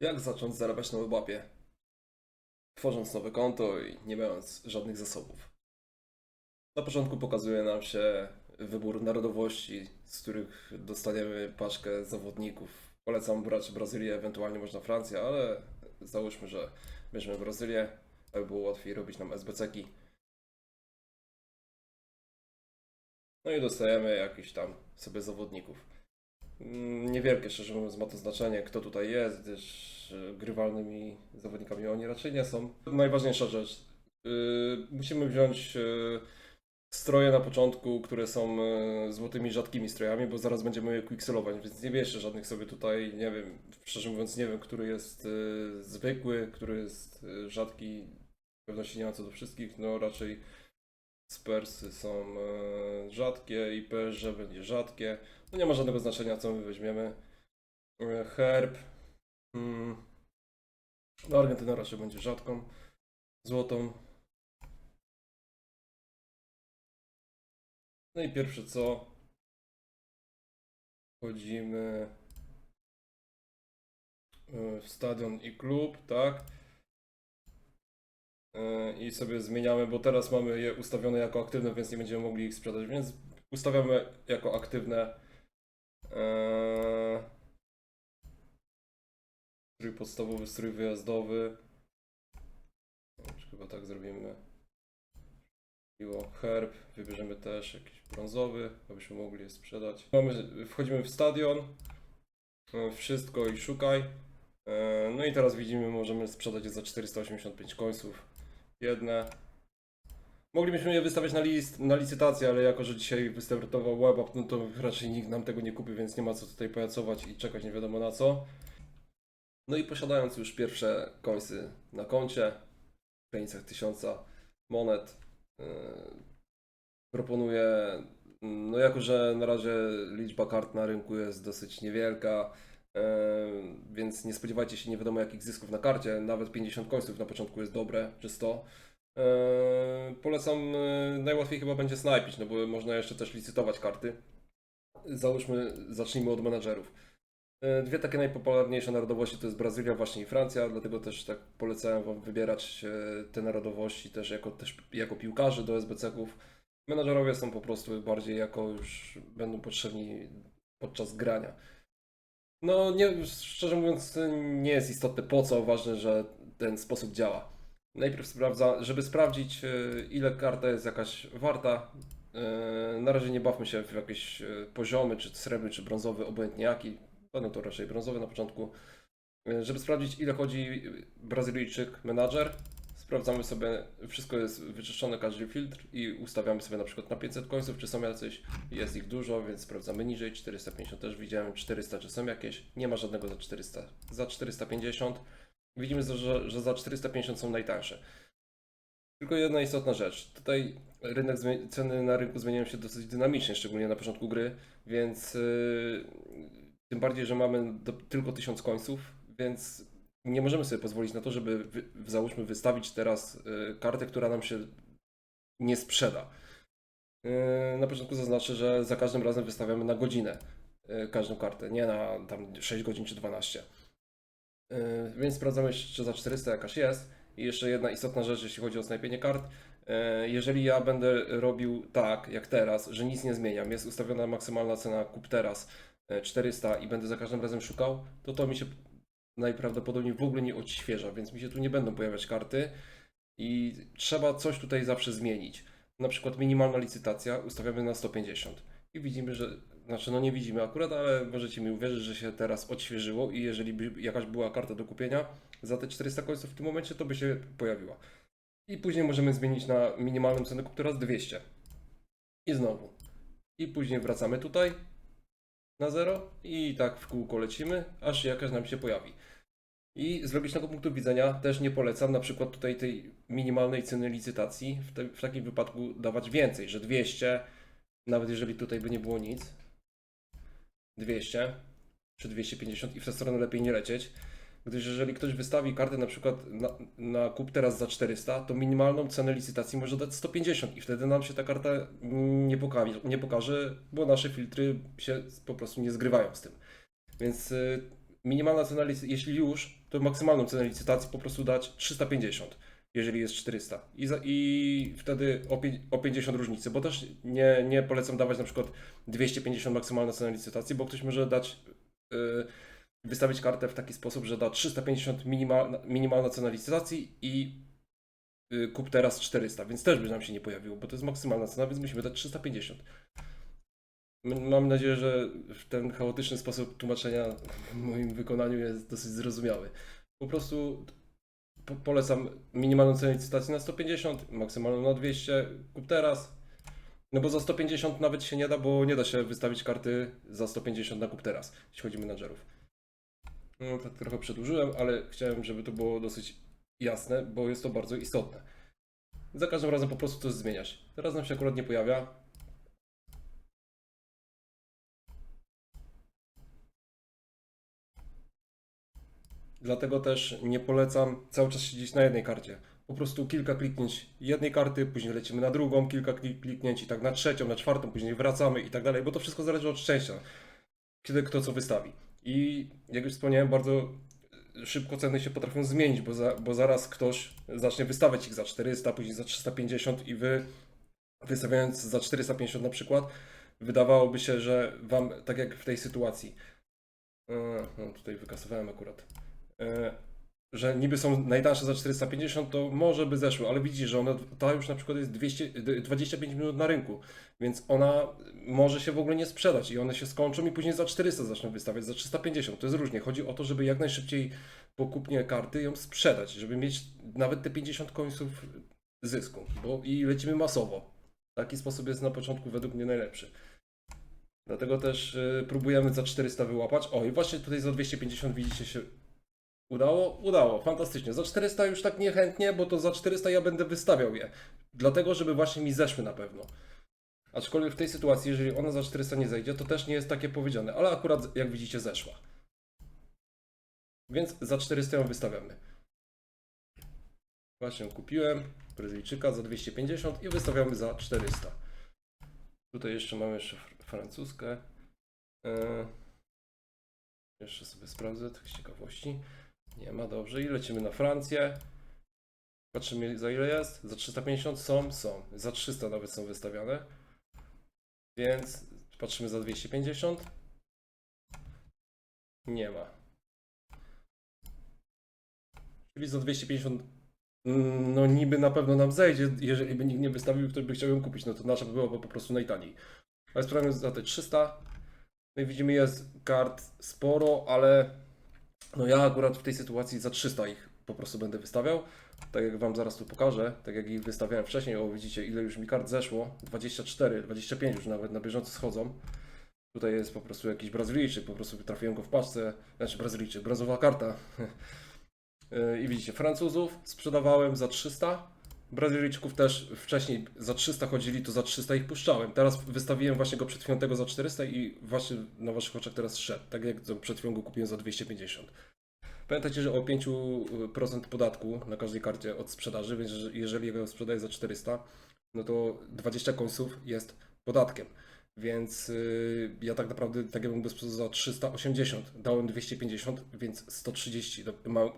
Jak zacząć zarabiać na webapie? Tworząc nowe konto i nie mając żadnych zasobów. Na początku pokazuje nam się wybór narodowości, z których dostaniemy paczkę zawodników. Polecam brać Brazylię, ewentualnie można Francję, ale załóżmy, że bierzemy Brazylię, aby było łatwiej robić nam SBC-ki. No i dostajemy jakichś tam sobie zawodników. Mm, Niewielkie, szczerze mówiąc, ma to znaczenie, kto tutaj jest, gdyż e, grywalnymi zawodnikami oni raczej nie są. Najważniejsza rzecz. yy, musimy wziąć yy, stroje na początku, które są złotymi, rzadkimi strojami, bo zaraz będziemy je quickselować, więc nie bierzcie żadnych sobie tutaj, nie wiem, szczerze mówiąc, nie wiem, który jest zwykły, który jest rzadki. Pewności nie ma co do wszystkich, no raczej Spursy są e, rzadkie i PSG będzie rzadkie. No nie ma żadnego znaczenia, co my weźmiemy. E, Herb. Mm. No Argentyna raczej będzie rzadką. Złotą. No i pierwsze co. Wchodzimy e, w stadion i klub, tak? E, i sobie zmieniamy, bo teraz mamy je ustawione jako aktywne, więc nie będziemy mogli ich sprzedać, więc ustawiamy jako aktywne e, strój podstawowy, strój wyjazdowy. Chyba tak zrobimy. Herb, wybierzemy też jakiś brązowy, abyśmy mogli je sprzedać. Mamy, wchodzimy w stadion, e, wszystko i szukaj. No i teraz widzimy, możemy sprzedać je za 485 końców jedne. Moglibyśmy je wystawiać na, list, na licytację, ale jako, że dzisiaj wystartował WebApp, no to raczej nikt nam tego nie kupi, więc nie ma co tutaj pajacować i czekać nie wiadomo na co. No i posiadając już pierwsze końsy na koncie, w granicach tysiąca monet, yy, proponuję, no jako, że na razie liczba kart na rynku jest dosyć niewielka, więc nie spodziewajcie się nie wiadomo jakich zysków na karcie, nawet 50 końców na początku jest dobre, czy 100. Eee, polecam, e, najłatwiej chyba będzie snajpić, no bo można jeszcze też licytować karty. Załóżmy, zacznijmy od menadżerów. E, Dwie takie najpopularniejsze narodowości to jest Brazylia właśnie i Francja, dlatego też tak polecałem Wam wybierać e, te narodowości też jako, też jako piłkarzy do SBC-ków. Menadżerowie są po prostu bardziej jako już będą potrzebni podczas grania. No, nie, szczerze mówiąc, nie jest istotne po co, ważne, że ten sposób działa. Najpierw sprawdza, żeby sprawdzić, e, ile karta jest jakaś warta. E, Na razie nie bawmy się w jakieś e, poziomy, czy srebrny, czy brązowy, obojętnie jaki. Będą to raczej brązowe na początku. Żeby sprawdzić, ile chodzi Brazylijczyk menadżer, sprawdzamy sobie, wszystko jest wyczyszczone, każdy filtr i ustawiamy sobie na przykład na 500 końców, czy są jacyś. Jest ich dużo, więc sprawdzamy niżej. 450 też widziałem, 400 czy są jakieś. Nie ma żadnego za 400. Za 450 widzimy, że, że za 450 są najtańsze. Tylko jedna istotna rzecz. Tutaj rynek, ceny na rynku zmieniają się dosyć dynamicznie, szczególnie na początku gry, więc yy, tym bardziej, że mamy do, tylko 1000 końców, więc nie możemy sobie pozwolić na to, żeby wy, załóżmy wystawić teraz yy, kartę, która nam się nie sprzeda. Yy, na początku zaznaczę, że za każdym razem wystawiamy na godzinę yy, każdą kartę, nie na tam 6 godzin czy 12. Yy, Więc sprawdzamy, czy za 400 jakaś jest. I jeszcze jedna istotna rzecz, jeśli chodzi o snajpienie kart. Jeżeli ja będę robił tak, jak teraz, że nic nie zmieniam, jest ustawiona maksymalna cena kup teraz yy, 400 i będę za każdym razem szukał, to to mi się najprawdopodobniej w ogóle nie odświeża, więc mi się tu nie będą pojawiać karty i trzeba coś tutaj zawsze zmienić. Na przykład minimalna licytacja ustawiamy na 150 i widzimy, że znaczy, no nie widzimy akurat, ale możecie mi uwierzyć, że się teraz odświeżyło i jeżeli by jakaś była karta do kupienia za te 400 końców w tym momencie, to by się pojawiła. I później możemy zmienić na minimalną cenę kup teraz 200. I znowu. I później wracamy tutaj na zero i tak w kółko lecimy, aż jakaś nam się pojawi. I z logicznego punktu widzenia też nie polecam na przykład tutaj tej minimalnej ceny licytacji w, te, w takim wypadku dawać więcej, że 200, nawet jeżeli tutaj by nie było nic, 200 czy 250 i w tę stronę lepiej nie lecieć, gdyż jeżeli ktoś wystawi kartę na przykład na, na kup teraz za 400, to minimalną cenę licytacji może dać 150 i wtedy nam się ta karta nie pokaże, nie pokaże bo nasze filtry się po prostu nie zgrywają z tym. Więc y, minimalna cena, jeśli już, to maksymalną cenę licytacji po prostu dać 350, jeżeli jest 400. I, za, i wtedy o, o 50 różnicy, bo też nie, nie polecam dawać na przykład 250 maksymalna cena licytacji, bo ktoś może dać, yy, wystawić kartę w taki sposób, że da 350 minimalna, minimalna cena licytacji i yy, kup teraz 400, więc też by nam się nie pojawiło, bo to jest maksymalna cena, więc musimy dać 350. Mam nadzieję, że ten chaotyczny sposób tłumaczenia w moim wykonaniu jest dosyć zrozumiały. Po prostu po- polecam minimalną cenę licytacji na 150, maksymalną na 200, kup teraz. No bo za 150 nawet się nie da, bo nie da się wystawić karty za 150 na kup teraz, jeśli chodzi o menadżerów. No tak trochę przedłużyłem, ale chciałem, żeby to było dosyć jasne, bo jest to bardzo istotne. Za każdym razem po prostu coś zmieniać. Teraz nam się akurat nie pojawia, Dlatego też nie polecam cały czas siedzieć na jednej karcie. Po prostu kilka kliknięć jednej karty, później lecimy na drugą, kilka klik- kliknięć i tak na trzecią, na czwartą, później wracamy i tak dalej, bo to wszystko zależy od szczęścia, kiedy kto co wystawi. I jak już wspomniałem, bardzo szybko ceny się potrafią zmienić, bo, za, bo zaraz ktoś zacznie wystawiać ich za 400, później za 350 i wy wystawiając za 450 na przykład, wydawałoby się, że wam, tak jak w tej sytuacji, e, no tutaj wykasowałem akurat, że niby są najtańsze za 450, to może by zeszły, ale widzicie, że ona, ta już na przykład jest 200, d- 25 minut na rynku, więc ona może się w ogóle nie sprzedać i one się skończą i później za 400 zaczną wystawiać, za 350, to jest różnie. Chodzi o to, żeby jak najszybciej po kupnie karty ją sprzedać, żeby mieć nawet te 50 końców zysku, bo i lecimy masowo. Taki sposób jest na początku według mnie najlepszy. Dlatego też y, próbujemy za 400 wyłapać. O i właśnie tutaj za 250 widzicie się udało? Udało, fantastycznie. Za 400 już tak niechętnie, bo to za 400 ja będę wystawiał je. Dlatego, żeby właśnie mi zeszły na pewno. Aczkolwiek w tej sytuacji, jeżeli ona za 400 nie zejdzie, to też nie jest takie powiedziane, ale akurat jak widzicie zeszła. Więc za 400 ją wystawiamy. Właśnie ją kupiłem, Brazylijczyka za 250 i wystawiamy za 400. Tutaj jeszcze mamy jeszcze fr- francuskę. E, jeszcze sobie sprawdzę, tak z ciekawości. Nie ma, dobrze. I lecimy na Francję. Patrzymy za ile jest. Za 350 są, są. Za 300 nawet są wystawiane. Więc patrzymy za 250. Nie ma. Czyli za 250 mm, no niby na pewno nam zejdzie, jeżeli by nikt nie wystawił, ktoś by chciał ją kupić, no to nasza by była po prostu najtaniej. Ale sprawdzamy za te 300. No i widzimy jest kart sporo, ale no ja akurat w tej sytuacji za 300 ich po prostu będę wystawiał. Tak jak Wam zaraz tu pokażę, tak jak ich wystawiałem wcześniej, o widzicie ile już mi kart zeszło, 24, 25 już nawet na bieżąco schodzą. Tutaj jest po prostu jakiś Brazylijczyk, po prostu trafiłem go w paczce, znaczy Brazylijczyk, brązowa karta. Yy, I widzicie, Francuzów sprzedawałem za 300, Brazylijczyków też wcześniej za 300 chodzili, to za 300 ich puszczałem. Teraz wystawiłem właśnie go przed chwilą tego za 400 i właśnie na waszych oczach teraz szedł, tak jak przed chwilą go kupiłem za 250. Pamiętajcie, że o 5% podatku na każdej karcie od sprzedaży, więc że- jeżeli go sprzedaję za 400, no to 20 końców jest podatkiem. Więc yy, ja tak naprawdę, tak jakbym go sprzedał za 380, dałem 250, więc 130 do, mam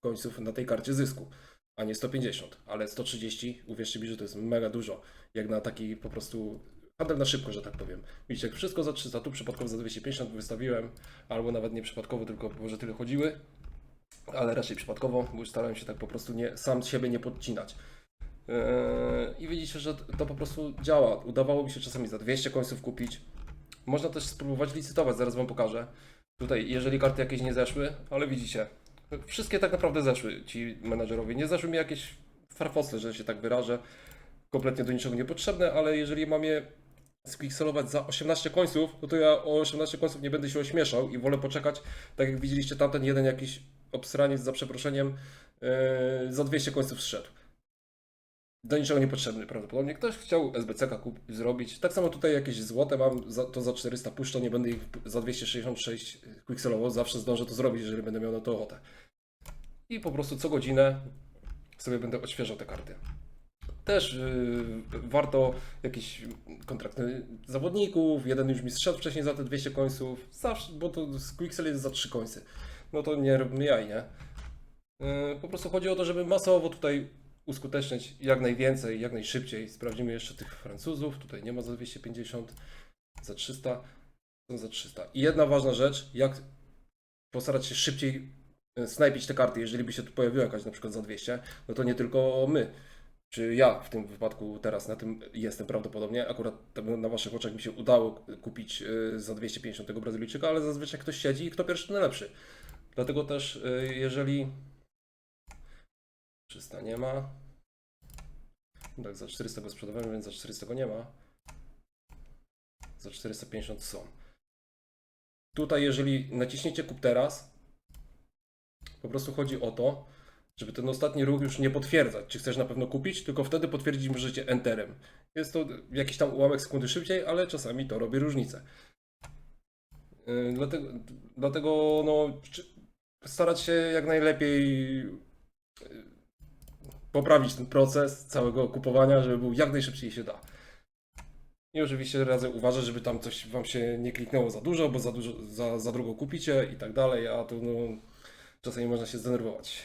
końców na tej karcie zysku, a nie 150. Ale 130, uwierzcie mi, że to jest mega dużo, jak na taki po prostu handel na szybko, że tak powiem. Widzicie, jak wszystko za 300, tu przypadkowo za 250 wystawiłem, albo nawet nie przypadkowo, tylko może tyle chodziły, ale raczej przypadkowo, bo już starałem się tak po prostu nie, sam siebie nie podcinać. Yy, I widzicie, że to po prostu działa. Udawało mi się czasami za 200 końców kupić. Można też spróbować licytować, zaraz Wam pokażę. Tutaj, jeżeli karty jakieś nie zeszły, ale widzicie, wszystkie tak naprawdę zeszły ci menadżerowie. Nie zeszły mi jakieś farfosle, że się tak wyrażę. Kompletnie do niczego niepotrzebne, ale jeżeli mam je spikselować za 18 końców, no to ja o 18 końców nie będę się ośmieszał i wolę poczekać, tak jak widzieliście tamten jeden jakiś obsraniec za przeproszeniem yy, za 200 końców zszedł. Do niczego niepotrzebny prawdopodobnie. Ktoś chciał SBCK kup- zrobić. Tak samo tutaj jakieś złote mam, za, to za 400 puszczę, nie będę ich za 266 quickselowo, zawsze zdążę to zrobić, jeżeli będę miał na to ochotę. I po prostu co godzinę sobie będę odświeżał te karty. Też yy, warto jakieś kontrakty zawodników, jeden już mi zszedł wcześniej za te 200 końców, zawsze, bo to z Quicksell jest za 3 końce. no to nie robimy jaj, nie? Yy, Po prostu chodzi o to, żeby masowo tutaj uskuteczniać jak najwięcej, jak najszybciej. Sprawdzimy jeszcze tych Francuzów. Tutaj nie ma za 250, za 300, są za 300. I jedna ważna rzecz, jak postarać się szybciej e, snajpić te karty, jeżeli by się tu pojawiła jakaś na przykład za 200, no to nie tylko my, czy ja w tym wypadku teraz na tym jestem prawdopodobnie, akurat na waszych oczach mi się udało kupić e, za 250 tego Brazylijczyka, ale zazwyczaj ktoś siedzi i kto pierwszy, ten lepszy. Dlatego też e, jeżeli 300 nie ma, tak za 400 go sprzedawałem, więc za 400 go nie ma, za 450 są. Tutaj jeżeli naciśniecie kup teraz, po prostu chodzi o to, żeby ten ostatni ruch już nie potwierdzać, czy chcesz na pewno kupić, tylko wtedy potwierdzić możecie Enterem. Jest to jakiś tam ułamek sekundy szybciej, ale czasami to robi różnicę. Yy, Dlatego, dlatego no, starać się jak najlepiej yy, poprawić ten proces całego kupowania, żeby był jak najszybciej się da. I oczywiście radzę uważać, żeby tam coś wam się nie kliknęło za dużo, bo za dużo, za, za drogo kupicie i tak dalej, a to no, czasami można się zdenerwować.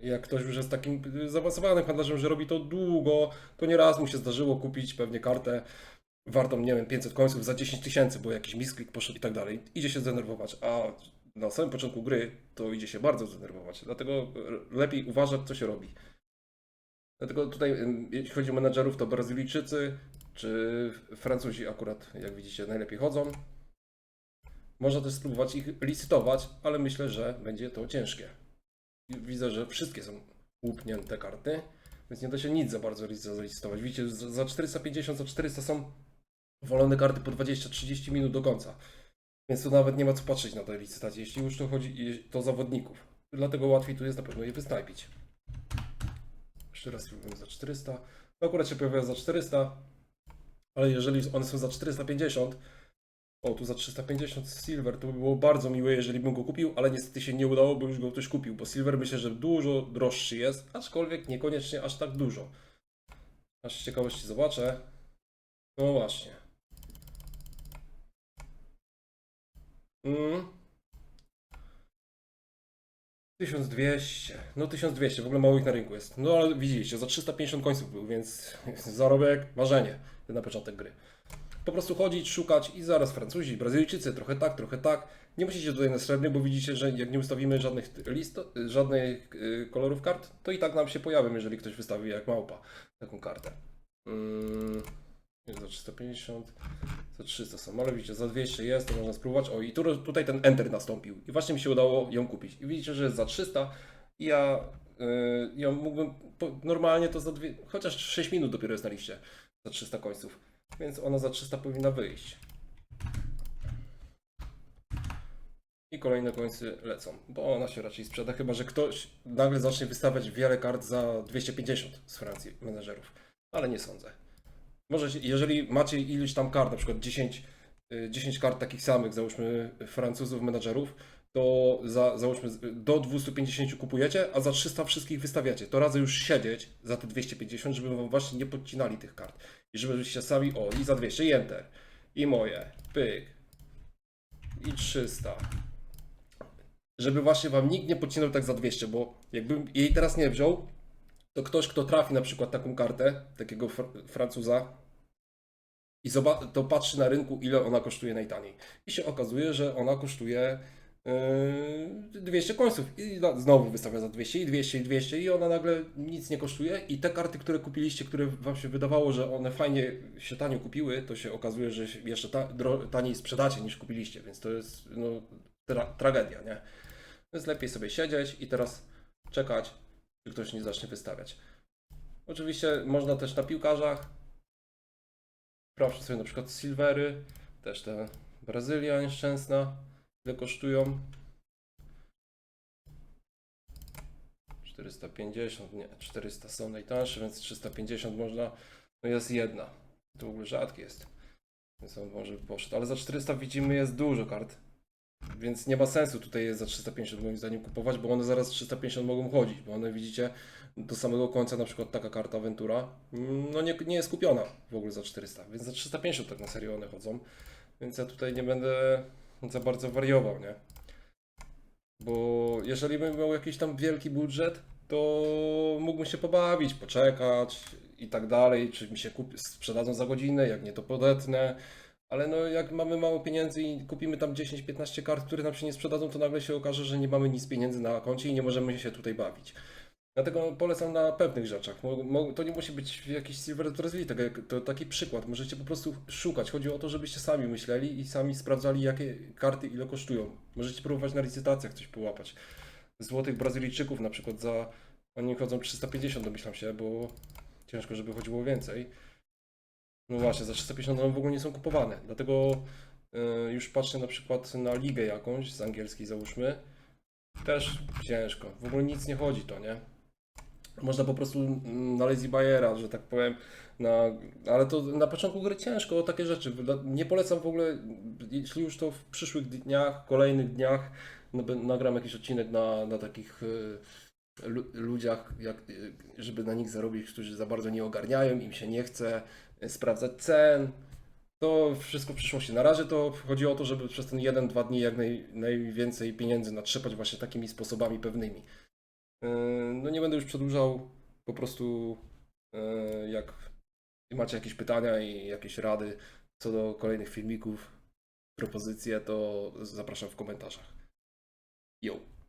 Jak ktoś już jest takim zaawansowanym handlarzem, że robi to długo, to nieraz mu się zdarzyło kupić pewnie kartę wartą, nie wiem, 500 końców za 10 tysięcy, bo jakiś misklik poszedł i tak dalej. Idzie się zdenerwować, a na samym początku gry to idzie się bardzo zdenerwować. Dlatego lepiej uważać, co się robi. Dlatego tutaj, jeśli chodzi o menadżerów, to Brazylijczycy czy Francuzi akurat, jak widzicie, najlepiej chodzą. Można też spróbować ich licytować, ale myślę, że będzie to ciężkie. Widzę, że wszystkie są łupnięte karty, więc nie da się nic za bardzo lic- zalicytować. Widzicie, za za 450, za 400 są wolone karty po 20-30 minut do końca. Więc tu nawet nie ma co patrzeć na te licytacje, jeśli już to chodzi to zawodników. Dlatego łatwiej tu jest na pewno je wysnajpić. Jeszcze raz spróbujemy za 400. No akurat się pojawia za 400, ale jeżeli one są za 450, o tu za 350 Silver, to by było bardzo miłe, jeżeli bym go kupił, ale niestety się nie udało, bo już go ktoś kupił, bo Silver myślę, że dużo droższy jest, aczkolwiek niekoniecznie aż tak dużo. Aż z ciekawości zobaczę. No właśnie. Mm. 1200. No 1200, w ogóle mało ich na rynku jest. No ale widzieliście, za 350 końców był, więc zarobek, marzenie na początek gry. Po prostu chodzić, szukać i zaraz Francuzi, Brazylijczycy, trochę tak, trochę tak. Nie musicie tutaj na srebrny, bo widzicie, że jak nie ustawimy żadnych list, żadnych y, kolorów kart, to i tak nam się pojawią, jeżeli ktoś wystawi jak małpa taką kartę. Mm, za 350, za 300 są, ale widzicie, za 200 jest, to można spróbować. O, i tu, tutaj ten Enter nastąpił i właśnie mi się udało ją kupić. I widzicie, że jest za 300 i ja y, ją mógłbym, po, normalnie to za dwie, chociaż 6 minut dopiero jest na liście, za 300 końców. Więc ona za 300 powinna wyjść. I kolejne końce lecą, bo ona się raczej sprzeda, chyba że ktoś nagle zacznie wystawiać wiele kart za 250 z Francji menedżerów, ale nie sądzę. Może, jeżeli macie iluś tam kart, na przykład 10, y, 10 kart takich samych, załóżmy Francuzów menedżerów, to za, załóżmy do 250 kupujecie, a za 300 wszystkich wystawiacie. To radzę już siedzieć za te 250, żeby wam właśnie nie podcinali tych kart. I żebyście sami, o i za 200 i enter. I moje, pyk. I 300. Żeby właśnie wam nikt nie podcinał tak za 200, bo jakbym jej teraz nie wziął, to ktoś, kto trafi na przykład taką kartę, takiego fr- Francuza, i to patrzy na rynku, ile ona kosztuje najtaniej. I się okazuje, że ona kosztuje yy, 200 końców. I znowu wystawia za 200 i 200 i 200 i ona nagle nic nie kosztuje. I te karty, które kupiliście, które wam się wydawało, że one fajnie się tanio kupiły, to się okazuje, że jeszcze ta, taniej sprzedacie niż kupiliście. Więc to jest no, tra, tragedia, nie? Więc lepiej sobie siedzieć i teraz czekać, czy ktoś nie zacznie wystawiać. Oczywiście można też na piłkarzach. Sprawdźcie sobie na przykład silvery, też te Brazylia nieszczęsna, ile kosztują. 450, nie, 400 są najtańsze, więc 350 można, no jest jedna. To w ogóle rzadkie jest. Więc on może poszedł, ale za 400 widzimy jest dużo kart. Więc nie ma sensu tutaj jest za 350 moim zdaniem kupować, bo one zaraz 350 mogą chodzić, bo one widzicie do samego końca na przykład taka karta Aventura mm, no nie, nie jest kupiona w ogóle za 400, więc za 350 tak na serio one chodzą, więc ja tutaj nie będę za bardzo wariował, nie? Bo jeżeli bym miał jakiś tam wielki budżet, to mógłbym się pobawić, poczekać i tak dalej, czy mi się kupi, sprzedadzą za godzinę, jak nie to podetnę. Ale no jak mamy mało pieniędzy i kupimy tam 10-15 kart, które nam się nie sprzedadzą, to nagle się okaże, że nie mamy nic pieniędzy na koncie i nie możemy się tutaj bawić. Dlatego polecam na pewnych rzeczach. To nie musi być jakiś Silver jak- to taki przykład. Możecie po prostu szukać. Chodzi o to, żebyście sami myśleli i sami sprawdzali, jakie karty ile kosztują. Możecie próbować na licytacjach coś połapać. Złotych Brazylijczyków na przykład za. Oni chodzą 350, domyślam się, bo ciężko, żeby chodziło więcej. No właśnie, za 350 one w ogóle nie są kupowane. Dlatego y, już patrzę na przykład na ligę jakąś z angielskiej załóżmy. Też ciężko. W ogóle nic nie chodzi to, nie? Można po prostu mm, na lazy buyera, że tak powiem, na, ale to na początku gry ciężko o takie rzeczy. Nie polecam w ogóle, jeśli już to w przyszłych dniach, kolejnych dniach no, nagram jakiś odcinek na, na takich y, lu- ludziach, jak, y, żeby na nich zarobić, którzy za bardzo nie ogarniają, im się nie chce sprawdzać cen. To wszystko w przyszłości. Na razie to chodzi o to, żeby przez ten jeden, dwa dni jak naj, najwięcej pieniędzy natrzepać właśnie takimi sposobami pewnymi. Yy, No nie będę już przedłużał, po prostu yy, jak macie jakieś pytania i jakieś rady co do kolejnych filmików, propozycje, to zapraszam w komentarzach. Yo!